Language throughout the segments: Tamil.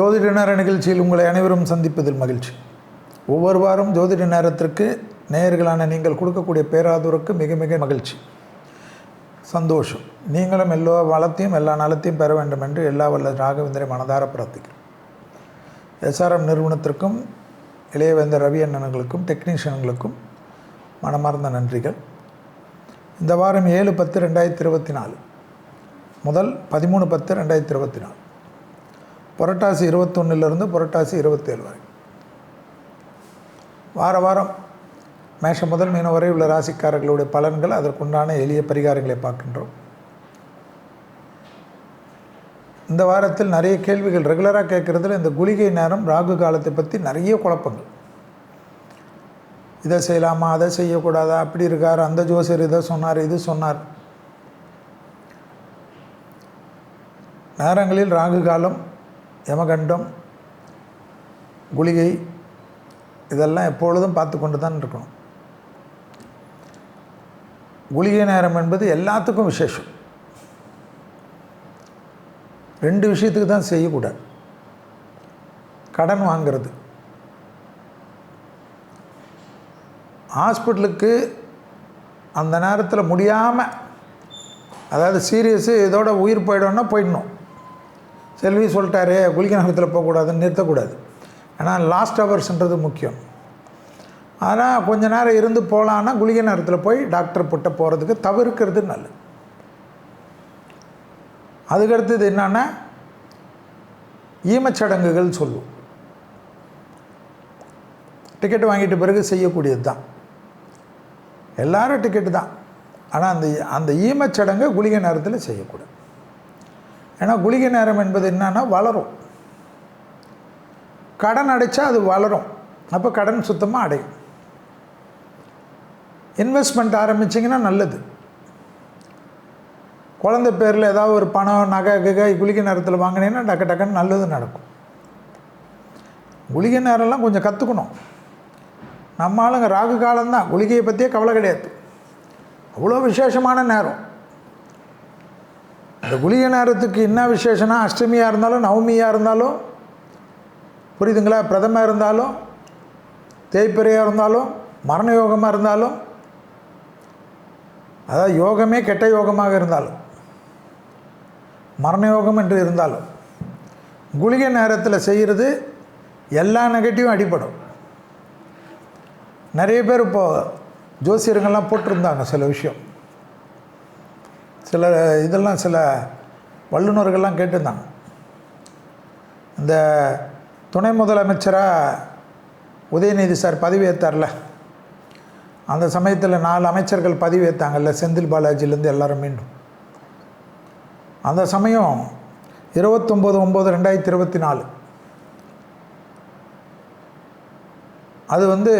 ஜோதிட நேர நிகழ்ச்சியில் உங்களை அனைவரும் சந்திப்பதில் மகிழ்ச்சி. ஒவ்வொரு வாரம் ஜோதிட நேரத்திற்கு நேயர்களான நீங்கள் கொடுக்கக்கூடிய பேராதூருக்கு மிக மிக மகிழ்ச்சி. சந்தோஷம். நீங்களும் எல்லா வளத்தையும் எல்லா நலத்தையும் பெற வேண்டும் என்று எல்லா வல்ல ராகவேந்திரை மனதார பிரார்த்திக்கிறேன் எஸ்ஆர்எம் நிறுவனத்திற்கும் இளையவேந்தர் ரவி அண்ணன்களுக்கும் டெக்னீஷியன்களுக்கும் மனமார்ந்த நன்றிகள். இந்த வாரம் ஏழு பத்து ரெண்டாயிரத்தி இருபத்தி நாலு முதல் பதிமூணு பத்து ரெண்டாயிரத்தி இருபத்தி நாலு. புரட்டாசி இருபத்தொன்னிலிருந்து புரட்டாசி இருபத்தேழு வரை. வார வாரம் மேஷம் முதல் மீன வரை உள்ள ராசிக்காரர்களுடைய பலன்கள் அதற்குண்டான எளிய பரிகாரங்களை பார்க்கின்றோம். இந்த வாரத்தில் நிறைய கேள்விகள் ரெகுலராக கேட்குறதுல இந்த குளிகை நேரம் ராகு காலத்தை பற்றி நிறைய குழப்பங்கள். இதை செய்யலாமா அதை செய்யக்கூடாதா அப்படி இருக்கார் அந்த ஜோசியர் இதை சொன்னார் இது சொன்னார். நேரங்களில் ராகு காலம் யமகண்டம் குளிகை இதெல்லாம் எப்பொழுதும் பார்த்து கொண்டு தான் இருக்கணும். குளிகை நேரம் என்பது எல்லாத்துக்கும் விசேஷம். ரெண்டு விஷயத்துக்கு தான் செய்யக்கூடாது. கடன் வாங்கிறது. ஹாஸ்பிட்டலுக்கு அந்த நேரத்தில் முடியாமல் அதாவது சீரியஸு இதோட உயிர் போயிடும்னா போயிடணும். செல்வி சொல்லிட்டாரு குளிக்க நேரத்தில் போகக்கூடாதுன்னு நிறுத்தக்கூடாது. ஏன்னா லாஸ்ட் ஹவர்ஸ்ன்றது முக்கியம். ஆனால் கொஞ்ச நேரம் இருந்து போகலான்னா குளிகை நேரத்தில் போய் டாக்டர் புட்ட போகிறதுக்கு தவிர்க்கிறது நல்லது. அதுக்கடுத்தது என்னென்னா ஈமச்சடங்குகள் சொல்லுவோம் டிக்கெட் வாங்கிட்ட பிறகு செய்யக்கூடியது தான். எல்லாரும் டிக்கெட்டு தான். ஆனால் அந்த அந்த ஈமச்சடங்கை குளிகை நேரத்தில் செய்யக்கூடாது. ஏன்னா குளிகை நேரம் என்பது என்னன்னா வளரும். கடன் அடைச்சா அது வளரும். அப்போ கடன் சுத்தமாக அடையும். இன்வெஸ்ட்மெண்ட் ஆரம்பிச்சிங்கன்னா நல்லது. குழந்தை பேரில் ஏதாவது ஒரு பணம் நகை ககை குளிகை நேரத்தில் வாங்கினீங்கன்னா டக்கு டக்குன்னு நல்லது நடக்கும். குளிகை நேரம்லாம் கொஞ்சம் கற்றுக்கணும் நம்ம ஆளுங்க ராகு காலம்தான். குளிகையை பற்றியே கவலை கிடையாது. அவ்வளோ விசேஷமான நேரம். இந்த குளிய நேரத்துக்கு என்ன விசேஷம்னா அஷ்டமியாக இருந்தாலும் நவமியாக இருந்தாலும் புரியுதுங்களா? பிரதமாக இருந்தாலும் தேய்பிரையாக இருந்தாலும் மரண யோகமாக இருந்தாலும் அதாவது யோகமே கெட்ட யோகமாக இருந்தாலும் மரண யோகம் என்று இருந்தாலும் குளிகை நேரத்தில் செய்கிறது எல்லா நெகட்டிவும் அடிப்படும். நிறைய பேர் இப்போது ஜோசியர்கள்லாம் போட்டிருந்தாங்க சில விஷயம். சில இதெல்லாம் சில வல்லுநர்கள்லாம் கேட்டிருந்தாங்க. இந்த துணை முதலமைச்சராக உதயநிதி சார் பதவி ஏற்றார்ல அந்த சமயத்தில் நாலு அமைச்சர்கள் பதவி ஏற்றாங்கல்ல செந்தில் பாலாஜிலேருந்து எல்லாரும் மீண்டும். அந்த சமயம் இருபத்தொம்போது ஒம்பது ரெண்டாயிரத்தி இருபத்தி நாலு. அது வந்து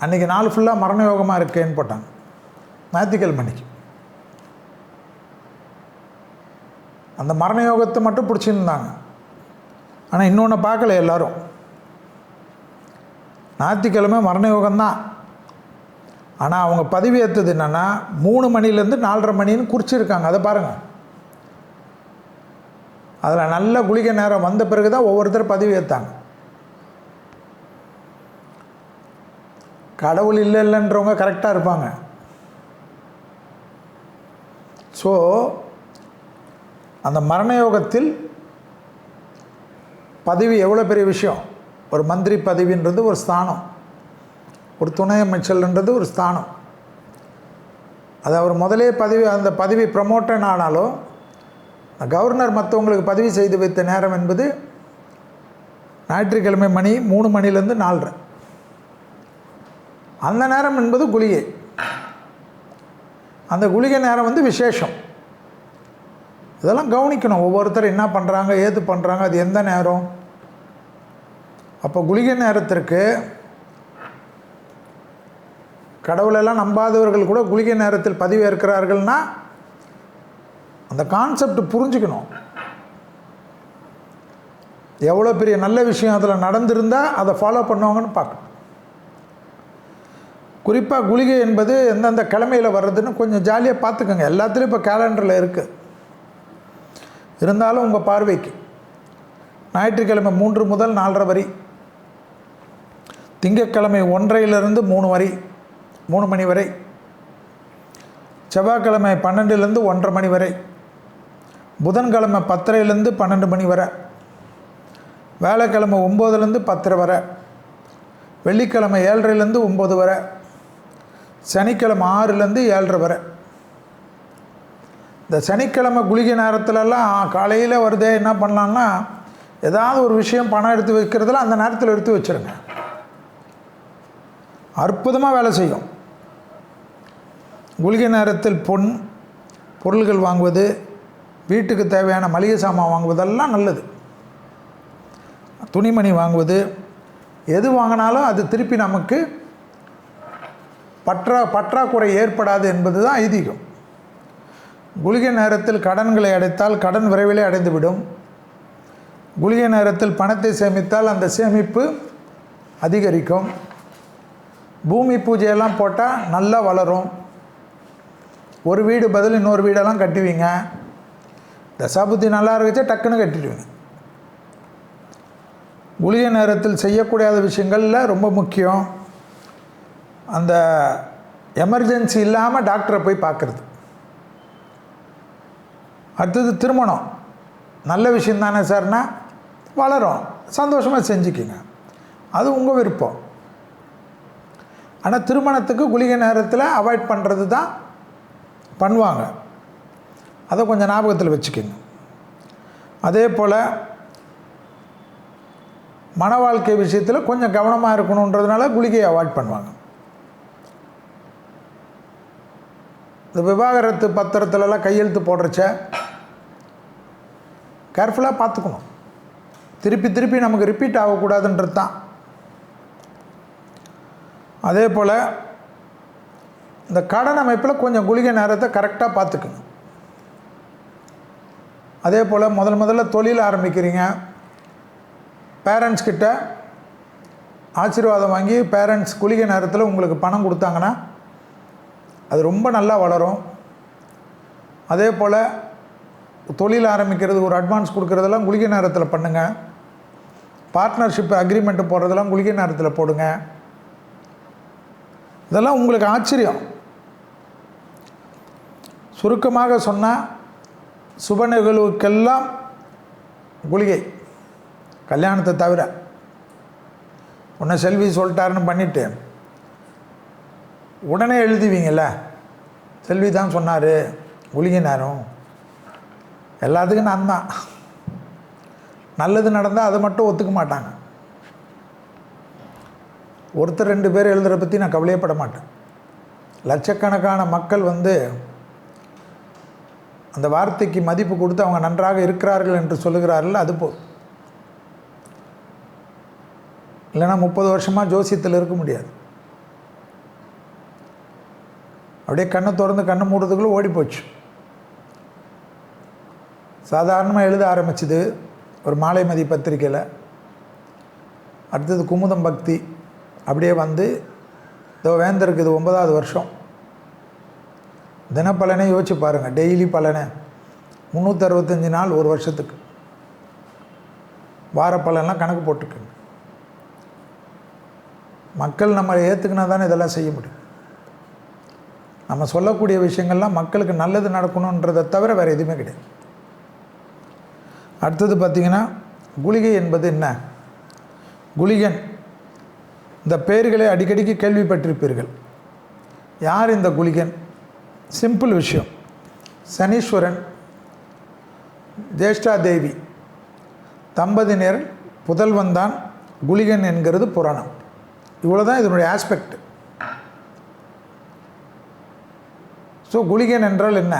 அன்றைக்கி நாள் ஃபுல்லாக மரண யோகமாக இருக்கேன்னு போட்டாங்க. ஞாயிற்றுக்கிழமை அந்த மரண யோகத்தை மட்டும் பிடிச்சிருந்தாங்க. ஆனால் இன்னொன்று பார்க்கல எல்லாரும். ஞாயிற்றுக்கிழமை மரண யோகம்தான் ஆனால் அவங்க பதவி ஏற்றது என்னென்னா மூணு மணிலேருந்து நாலரை மணின்னு குறிச்சிருக்காங்க. அதை பாருங்கள் அதில் நல்ல குளிக்க நேரம் வந்த பிறகு தான் ஒவ்வொருத்தர் பதவி ஏற்றாங்க கடவுள் இல்லை இல்லைன்றவங்க கரெக்டாக இருப்பாங்க. ஸோ அந்த மரண யோகத்தில் பதவி எவ்வளோ பெரிய விஷயம்? ஒரு மந்திரி பதவின்றது ஒரு ஸ்தானம். ஒரு துணை அமைச்சல்ன்றது ஒரு ஸ்தானம். அது அவர் முதலே பதவி அந்த பதவி ப்ரமோட்டன் ஆனாலும் கவர்னர் மற்றவங்களுக்கு பதவி செய்து வைத்த நேரம் என்பது ஞாயிற்றுக்கிழமை மணி மூணு மணிலேருந்து நாலரை. அந்த நேரம் என்பது குளிகை. அந்த குளிகை நேரம் வந்து விசேஷம். இதெல்லாம் கவனிக்கணும். ஒவ்வொருத்தர் என்ன பண்ணுறாங்க ஏது பண்ணுறாங்க அது எந்த நேரம்? அப்போ குளிகை நேரத்திற்கு கடவுளெல்லாம் நம்பாதவர்கள் கூட குளிகை நேரத்தில் பதிவேற்கிறார்கள்னா அந்த கான்செப்ட் புரிஞ்சுக்கணும். எவ்வளோ பெரிய நல்ல விஷயம் அதில் நடந்திருந்தால் அதை ஃபாலோ பண்ணுவாங்கன்னு பார்க்கணும். குறிப்பாக குளிகை என்பது எந்தெந்த கிழமையில் வர்றதுன்னு கொஞ்சம் ஜாலியாக பார்த்துக்கோங்க. எல்லாத்துலேயும் இப்போ கேலண்டரில் இருக்குது இருந்தாலும் உங்கள் பார்வைக்கு. ஞாயிற்றுக்கிழமை மூன்று முதல் நாலரை வரி. திங்கட்கிழமை ஒன்றையிலிருந்து மூணு வரை மூணு மணி வரை. செவ்வாய்க்கிழமை பன்னெண்டுலேருந்து ஒன்றரை மணி வரை. புதன்கிழமை பத்தரைலேருந்து பன்னெண்டு மணி வரை. வேலைக்கிழமை ஒம்போதுலேருந்து பத்தரை வரை. வெள்ளிக்கிழமை ஏழரைலேருந்து ஒம்பது வரை. சனிக்கிழமை ஆறுலேருந்து ஏழரை வரை. இந்த சனிக்கிழமை குளிகை நேரத்துலலாம் காலையில் வருதே என்ன பண்ணலான்னா ஏதாவது ஒரு விஷயம் பணம் எடுத்து வைக்கிறதுல அந்த நேரத்தில் எடுத்து வச்சுருங்க. அற்புதமாக வேலை செய்யும். குளிகை நேரத்தில் பொன் பொருள்கள் வாங்குவது வீட்டுக்கு தேவையான மளிகை சாமான் வாங்குவதெல்லாம் நல்லது. துணிமணி வாங்குவது எது வாங்கினாலும் அது திருப்பி நமக்கு பற்றா பற்றாக்குறை ஏற்படாது என்பது தான் ஐதீகம். குளிகை நேரத்தில் கடன்களை அடைத்தால் கடன் விரைவிலே அடைந்துவிடும். குளிகை நேரத்தில் பணத்தை சேமித்தால் அந்த சேமிப்பு அதிகரிக்கும். பூமி பூஜையெல்லாம் போட்டால் நல்லா வளரும். ஒரு வீடு பதில் இன்னொரு வீடெல்லாம் கட்டுவீங்க. தசாபுத்தி நல்லா இருந்துச்சு டக்குன்னு கட்டிடுவீங்க. குளிகை நேரத்தில் செய்யக்கூடாத விஷயங்களில் ரொம்ப முக்கியம். அந்த எமர்ஜென்சி இல்லாமல் டாக்டரை போய் பார்க்குறது. அடுத்தது திருமணம். நல்ல விஷயம் தானே சார்னா வளரும். சந்தோஷமாக செஞ்சுக்கிங்க. அது உங்கள் விருப்பம். ஆனால் திருமணத்துக்கு குளிகை நேரத்தில் அவாய்ட் பண்ணுறது தான் பண்ணுவாங்க. அதை கொஞ்சம் ஞாபகத்தில் வச்சுக்கோங்க. அதே போல் மன வாழ்க்கை விஷயத்தில் கொஞ்சம் கவனமாக இருக்கணுன்றதுனால குளிகையை அவாய்ட் பண்ணுவாங்க. இந்த விவாகரத்து பத்திரத்துலலாம் கையெழுத்து போடுறச்ச கேர்ஃபுல்லாக பார்த்துக்கணும். திருப்பி திருப்பி நமக்கு ரிப்பீட் ஆகக்கூடாதுன்றது தான். அதே போல் இந்த கடன் அமைப்பில் கொஞ்சம் குளிகை நேரத்தை கரெக்டாக பார்த்துக்கணும் அதே போல் முதல் முதல்ல தொழில் ஆரம்பிக்கிறீங்க. பேரண்ட்ஸ்கிட்ட ஆசீர்வாதம் வாங்கி பேரண்ட்ஸ் குளிகை நேரத்தில் உங்களுக்கு பணம் கொடுத்தாங்கன்னா அது ரொம்ப நல்லா வளரும். அதே போல் தொழில் ஆரம்பிக்கிறது ஒரு அட்வான்ஸ் கொடுக்குறதெல்லாம் குளிகை நேரத்தில் பண்ணுங்கள் பார்ட்னர்ஷிப் அக்ரிமெண்ட்டு போடுறதெல்லாம் குளிகை நேரத்தில் போடுங்க. இதெல்லாம் உங்களுக்கு ஆச்சரியம். சுருக்கமாக சொன்னால் சுப நிகழ்வுக்கெல்லாம் குளிகை கல்யாணத்தை தவிர. உன்னை செல்வி சொல்லிட்டாருன்னு பண்ணிவிட்டு உடனே எழுதுவீங்கள்ல செல்வி தான் சொன்னார் குளிகை நேரம். எல்லாத்துக்கும் நான் தான். நல்லது நடந்தால் அதை மட்டும் ஒத்துக்க மாட்டாங்க. ஒருத்தர் ரெண்டு பேர் எழுதுகிற பற்றி நான் கவலையப்பட மாட்டேன். லட்சக்கணக்கான மக்கள் வந்து அந்த வார்த்தைக்கு மதிப்பு கொடுத்து அவங்க நன்றாக இருக்கிறார்கள் என்று சொல்லுகிறார்கள் அது போதும். இல்லைன்னா முப்பது வருஷமாக ஜோசியத்தில் இருக்க முடியாது. அப்படியே கண்ணை திறந்து கண்ணை மூடுறதுக்குள்ளே ஓடி போச்சு சாதாரணமாக எழுத ஆரம்பிச்சுது ஒரு மாலை மதி பத்திரிக்கையில். அடுத்தது குமுதம் பக்தி. அப்படியே வந்து இதோ வேந்தருக்கு இது ஒன்பதாவது வருஷம். தினப்பலனே யோசிச்சு பாருங்கள் டெய்லி பலனை. முந்நூற்றறுபத்தஞ்சு நாள் ஒரு வருஷத்துக்கு. வார பலன்லாம் கணக்கு போட்டுருக்குங்க மக்கள் நம்மளை ஏற்றுக்கினா தானே இதெல்லாம் செய்ய முடியும். நம்ம சொல்லக்கூடிய விஷயங்கள்லாம் மக்களுக்கு நல்லது நடக்கணுன்றதை தவிர வேறு எதுவுமே கிடையாது. அடுத்தது பார்த்திங்கன்னா குளிகை என்பது என்ன? குளிகன். இந்த பெயர்களை அடிக்கடிக்கு கேள்விப்பட்டிருப்பீர்கள். யார் இந்த குளிகன்? சிம்பிள் விஷயம். சனீஸ்வரன் ஜேஷ்டா தேவி தம்பதியினர் புதல்வந்தான் குளிகன் என்கிறது புராணம். இவ்வளோ தான் இதனுடைய ஆஸ்பெக்ட் ஸோ குளிகன் என்றால் என்ன?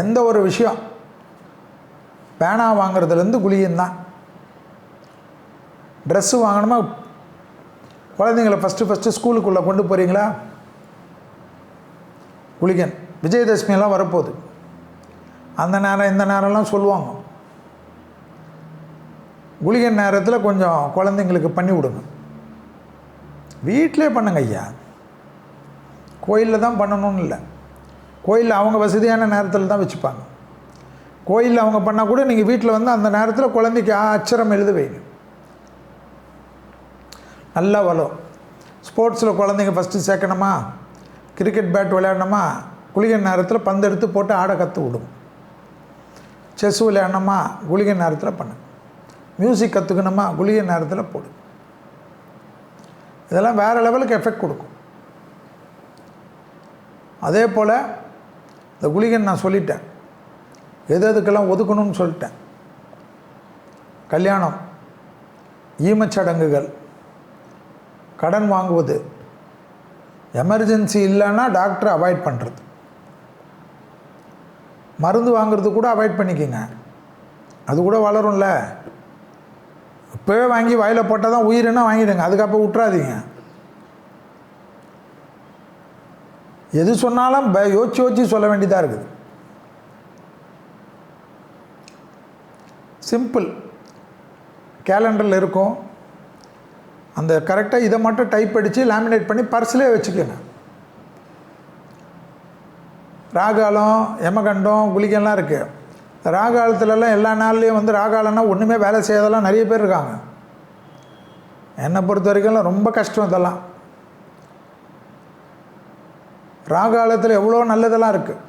எந்த ஒரு விஷயம். பேனா வாங்குறதுலேருந்து குளிகன் தான் ட்ரெஸ்ஸு வாங்கணுமா? குழந்தைங்கள ஃபஸ்ட்டு ஃபஸ்ட்டு ஸ்கூலுக்குள்ளே கொண்டு போகிறீங்களா குளிகன் விஜயதசமியெல்லாம் வரப்போகுது. அந்த நேரம் இந்த நேரம்லாம் சொல்லுவாங்க. குளிகன் நேரத்தில் கொஞ்சம் குழந்தைங்களுக்கு பண்ணி விடுங்க. வீட்டிலே பண்ணுங்க ஐயா. கோயிலில் தான் பண்ணணும்னு இல்லை. கோயிலில் அவங்க வசதியான நேரத்தில் தான் வச்சுப்பாங்க. கோயிலில் அவங்க பண்ணால் கூட நீங்கள் வீட்டில் வந்து அந்த நேரத்தில் குழந்தைக்கு ஆ அச்சரம் எழுத வைங்க நல்லா வரும் ஸ்போர்ட்ஸில் குழந்தைங்க ஃபஸ்ட்டு சேர்க்கணுமா? கிரிக்கெட் பேட் விளையாடணுமா? குளிகை நேரத்தில் பந்து எடுத்து போட்டு ஆடை கற்று விடும். செஸ் விளையாடணுமா? குளிகை நேரத்தில் பண்ணு. மியூசிக் கற்றுக்கணுமா குளிகை நேரத்தில் போடு. இதெல்லாம் வேறு லெவலுக்கு எஃபெக்ட் கொடுக்கும். அதே போல் இந்த குளிகன் நான் சொல்லிட்டேன். எது எதுக்கெல்லாம் ஒதுக்கணும்னு சொல்லிட்டேன். கல்யாணம் ஈமச்சடங்குகள் கடன் வாங்குவது எமர்ஜென்சி இல்லைன்னா டாக்டரை அவாய்ட் பண்ணுறது மருந்து வாங்குறது கூட அவாய்ட் பண்ணிக்கோங்க. அது கூட வளரும்ல. இப்போவே வாங்கி வாயில் போட்டால் தான் உயிரினா வாங்கிடுங்க. அதுக்கப்புறம் விட்றாதீங்க எது சொன்னாலும் ப யோசிச்சு யோசிச்சு சொல்ல வேண்டியதாக இருக்குது. சிம்பிள். கேலண்டரில் இருக்கும். அந்த கரெக்டாக இதை மட்டும் டைப் அடித்து லேமினேட் பண்ணி பர்ஸ்லேயே வச்சுக்கோங்க. ராகாலம் யமகண்டம் குளிகெல்லாம் இருக்குது ராகாலத்துலலாம் எல்லா நாள்லேயும் வந்து ராகாலம்னா ஒன்றுமே வேலை செய்யாதெல்லாம் நிறைய பேர் இருக்காங்க. என்னை பொறுத்த வரைக்கும் ரொம்ப கஷ்டம் இதெல்லாம். ராகாலத்தில் எவ்வளோ நல்லதெல்லாம் இருக்குது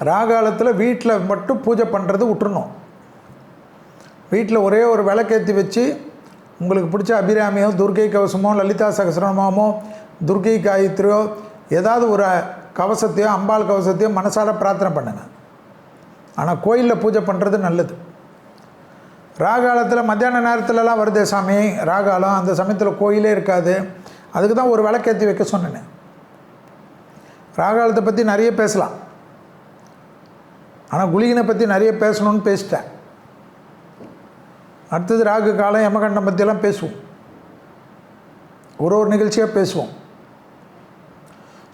ராகாலத்தில் வீட்டில் மட்டும் பூஜை பண்ணுறது விட்டுறணும் வீட்டில் ஒரே ஒரு விளக்கேற்றி வச்சு உங்களுக்கு பிடிச்ச அபிராமியோ துர்கை கவசமோ லலிதா சகசிரநாமமோ துர்கை காயத்ரியோ ஏதாவது ஒரு கவசத்தையோ அம்பாள் கவசத்தையோ மனசார பிரார்த்தனை பண்ணுங்கள் ஆனால் கோயிலில் பூஜை பண்ணுறது நல்லது. ராகாலத்தில் மத்தியான நேரத்துலலாம் வருதே சாமி ராகாலம் அந்த சமயத்தில் கோயிலே இருக்காது. அதுக்கு தான் ஒரு விளக்கேற்றி வைக்க சொன்னேன். ராகாலத்தை பற்றி நிறைய பேசலாம். ஆனால் குளிகனை பற்றி நிறைய பேசணும்னு பேசிட்டேன். அடுத்தது ராகு காலம் யமகண்டம் பற்றியெல்லாம் பேசுவோம். ஒரு ஒரு நிகழ்ச்சியாக பேசுவோம்.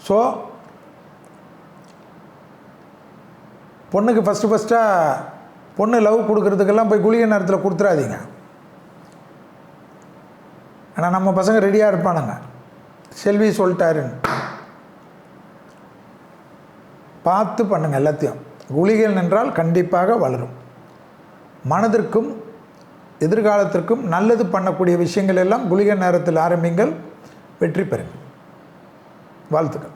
ஸோ பொண்ணுக்கு ஃபஸ்ட்டு ஃபஸ்ட்டாக பொண்ணு லவ் கொடுக்குறதுக்கெல்லாம் போய் குளிகை நேரத்தில் கொடுத்துடாதீங்க ஆனால் நம்ம பசங்க ரெடியாக இருப்பானுங்க. செல்வி சொல்லிட்டாருன்னு. பார்த்து பண்ணுங்கள் எல்லாத்தையும். குளிகள் நின்றால் கண்டிப்பாக வளரும். மனதிற்கும் எதிர்காலத்திற்கும் நல்லது பண்ணக்கூடிய விஷயங்கள் எல்லாம் குளிகை நேரத்தில் ஆரம்பிங்கள். வெற்றி பெறுங்கள். வாழ்த்துக்கள்.